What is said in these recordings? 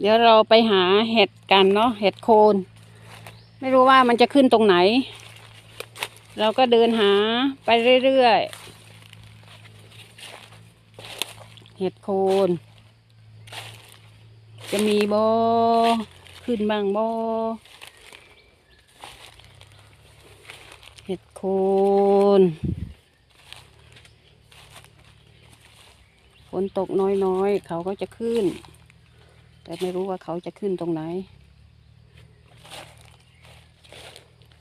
เดี๋ยวเราไปหาเห็ดกันเนาะเห็ดโคน ไม่รู้ว่ามันจะขึ้นตรงไหน เราก็เดินหาไปเรื่อยๆ เห็ดโคน จะมีบอขึ้นบ้างบอเห็ดโคนฝนตกน้อยๆ เขาก็จะขึ้น แต่ไม่รู้ว่าเขาจะขึ้นตรงไหน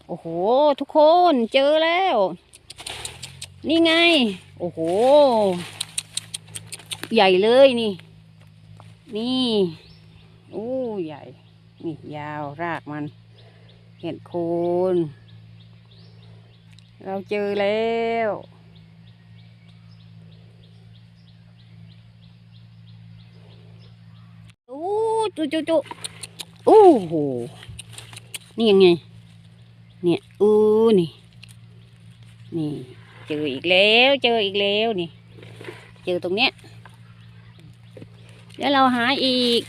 โอ้โห ทุกคนเจอแล้ว นี่ไง โอ้โห ใหญ่เลยนี่ นี่โอ้ใหญ่ นี่ยาวรากมัน เห็ดโคน เราเจอแล้วโอ้ จุจุจุโอ้โห นี่ยังไง เนี่ย อู้นี่ นี่ เจออีกแล้ว เจออีกแล้วนี่ เจอตรงเนี้ย แล้วเราหาอีก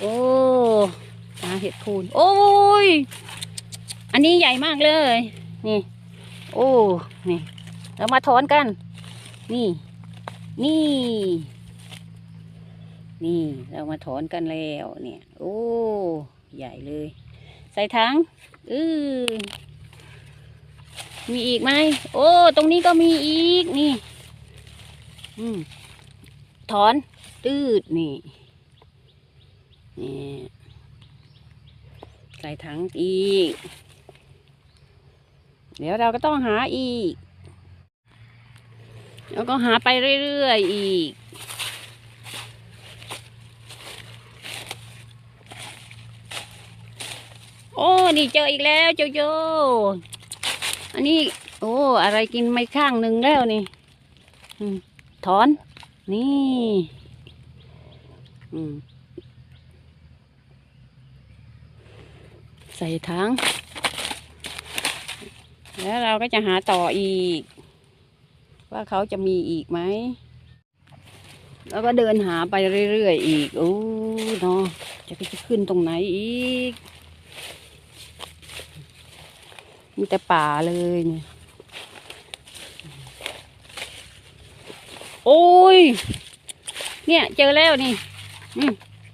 โอ้ หาเห็ดโคูน โอ้ย อันนี้ใหญ่มากเลย นี่ โอ้ นี่ เรามาถอนกัน นี่ นี่ นี่เรามาถอนกันแล้วเนี่ย โอ้ ใหญ่เลย ใส่ถังอือมีอีกไหมโอ้ ตรงนี้ก็มีอีกนี่ อืมถอนตืดนี่นี่ใส่ถังอีก เดี๋ยวเราก็ต้องหาอีก แล้วก็หาไปเรื่อยๆอีก นี่เจออีกแล้วโจโจอันนี้ โอ้ อะไรกินไม่ข้างหนึ่งแล้วนี่ถอน นี่ใส่ถังแล้วเราก็จะหาต่ออีก ว่าเขาจะมีอีกไหม แล้วก็เดินหาไปเรื่อยๆอีก โอ้เนาะจะไปขึ้นตรงไหนอีก มีแต่ป่าเลยเนี่ยโอ้ย เนี่ยเจอแล้วนี่นี่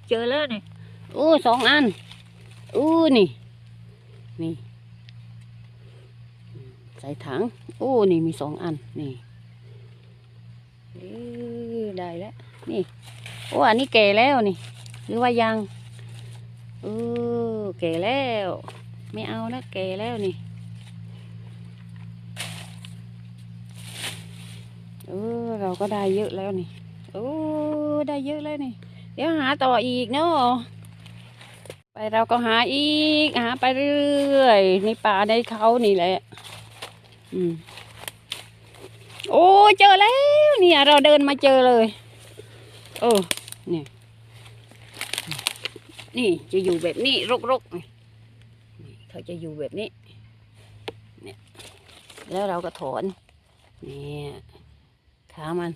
เจอแล้วนี่โอ้สองอันอู้นี่ นี่ ใส่ถังโอ้นี่มีสองอัน นี่เออได้แล้ว นี่ โอ้ อันนี้แก่แล้วนี่ หรือว่ายังเออแก่แล้ว ไม่เอานะแก่แล้วนี่ เออเราก็ได้เยอะแล้วนี่โอ้ได้เยอะแล้วนี่ เดี๋ยวหาต่ออีกเนาะไปเราก็หาอีก หาไปเรื่อยในป่าในเขานี่แหละ อืมโอ้เจอแล้ว เนี่ย เราเดินมาเจอเลยเออเนี่ยนี่จะอยู่แบบนี้รกๆเขาจะอยู่แบบนี้เนี่ยแล้วเราก็ถอนเนี่ย ขามัน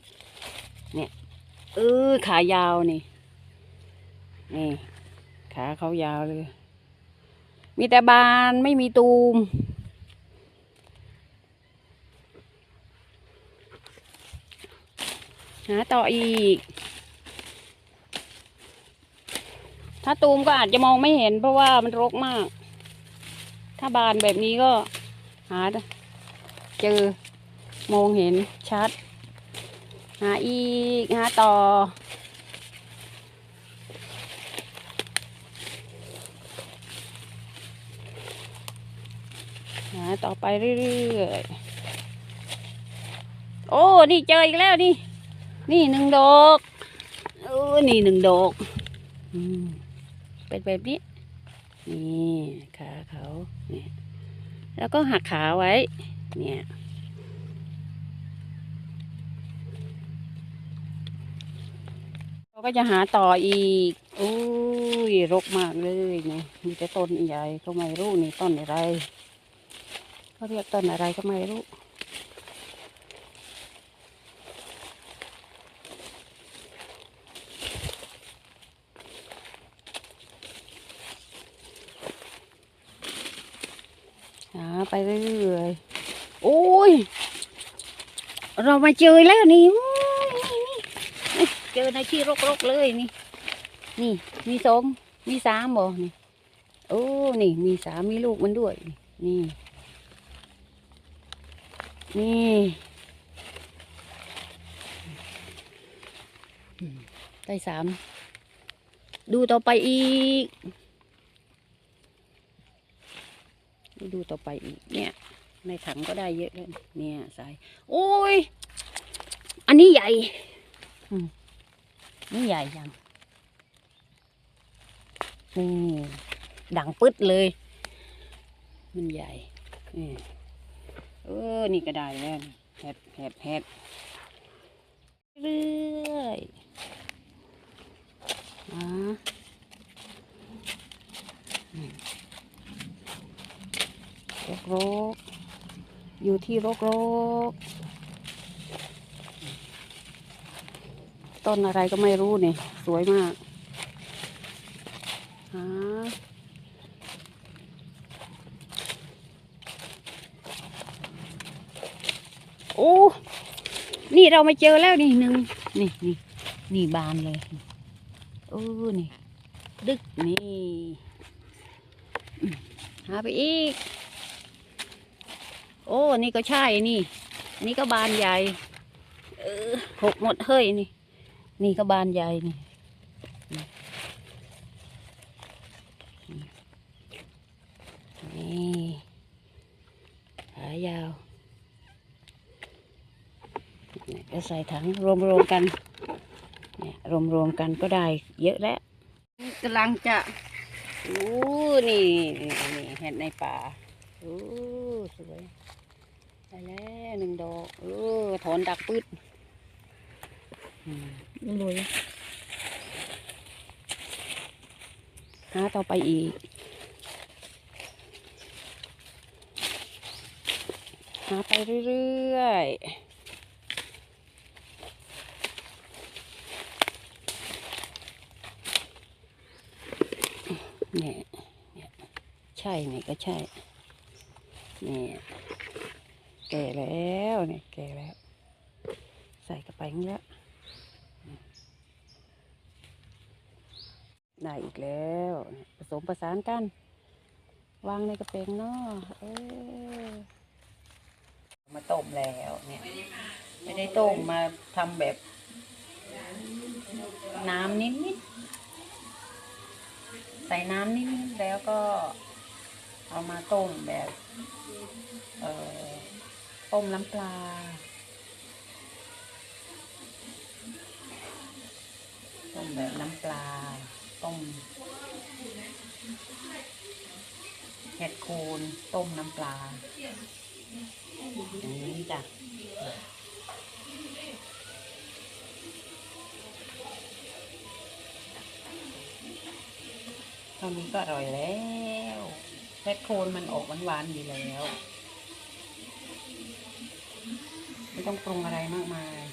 เนี่ย เออ ขายาวนี่ นี่ ขาเขายาวเลย มีแต่บานไม่มีตูม หาต่ออีก ถ้าตูมก็อาจจะมองไม่เห็นเพราะว่ามันรกมาก ถ้าบานแบบนี้ก็หาเจอมองเห็นชัด หาอีกหาต่อ หาต่อไปเรื่อยๆ โอ้ นี่เจออีกแล้วนี่ นี่หนึ่งดอกโอ้นี่หนึ่งดอกเป็นแบบนี้ นี่ขาเขาเนี่ยแล้วก็หักขาไว้ เนี่ย ก็จะหาต่ออีกอุ้ยรกมากเลยนี่มีแต่ต้นใหญ่ก็ไม่รู้นี่ต้นอะไรเขาเรียกต้นอะไรก็ไม่รู้หาไปเรื่อยๆอุ้ย เรามาเจอแล้วนี่ เจอในที่รกๆเลยนี่ นี่มีสองมีสามบ่นี่โอ้นี่ มีสามมีลูกมันด้วย นี่ นี่ได้สามดูต่อไปอีก ดูต่อไปอีก เนี่ย ในถังก็ได้เยอะแล้วเนี่ยใส่โอ้ย อันนี้ใหญ่ อืม นี่ใหญ่จังนี่ดังปึ๊ดเลย มันใหญ่นี่เออ นี่ก็ได้แล้วนี่แฮดแฮดแฮดเรื่อยอ่านี่รกๆอยู่ที่โรกรก ต้นอะไรก็ไม่รู้นี่ สวยมากหาโอ้ นี่เรามาเจอแล้วนี่หนึ่งนี่นี่นี่บานเลยโอ้นี่ ดึกนี่หาไปอีก โอ้ นี่ก็ใช่นี่อันนี้ก็บานใหญ่ เออหกหมดเฮ้ยนี่ นี่ก็บานใหญ่นี่นี่ขายาวเนี่ยก็ใส่ถังรวมๆกันเนี่ยรวมๆกันก็ได้เยอะแล้วกำลังจะโอ้นี่นี่นี่เห็ดในป่าโอ้สวยได้แล้วหนึ่งดอกเออถอนดักปืด อืมรวยหาต่อไปอีก หาไปเรื่อยๆเนี่ยเนี่ยใช่นี่ก็ใช่ เนี่ยแก่แล้วเนี่ยแก่แล้ว ใส่กระไปงี้แล้วได้ อีกแล้วผสมประสานกัน วางในกระเปงเนาะเออมาต้มแล้วเนี่ย ไม่ได้ต้มมาทำแบบ น้ำนิดๆใส่น้ำนิดๆแล้วก็ เอามาต้มแบบเอ่อต้มน้ำปลาต้มแบบน้ำปลา ต้มเห็ดโคนต้มน้ำปลา อย่างนี้จ้ะเท่านี้ก็อร่อยแล้วแพทโคนมันออกหวานๆอยู่แล้ว ไม่ต้องปรุงอะไรมากมาย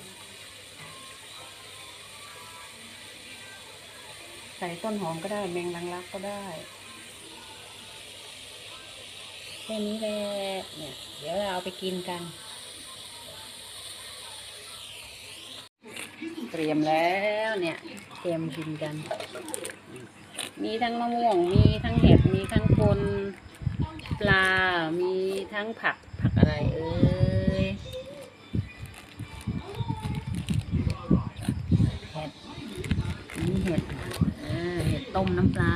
ใส่ต้นหอมก็ได้แมงลังลักก็ได้แค่นี้แหละเนี่ยเดี๋ยวเราเอาไปกินกัน เตรียมแล้วเนี่ย เตรียมกินกัน มีทั้งมะม่วง มีทั้งเห็ดมีทั้งคนปลา มีทั้งผักผักอะไรเอ่ยเห็ดนี่เห็ด ต้มน้ำปลา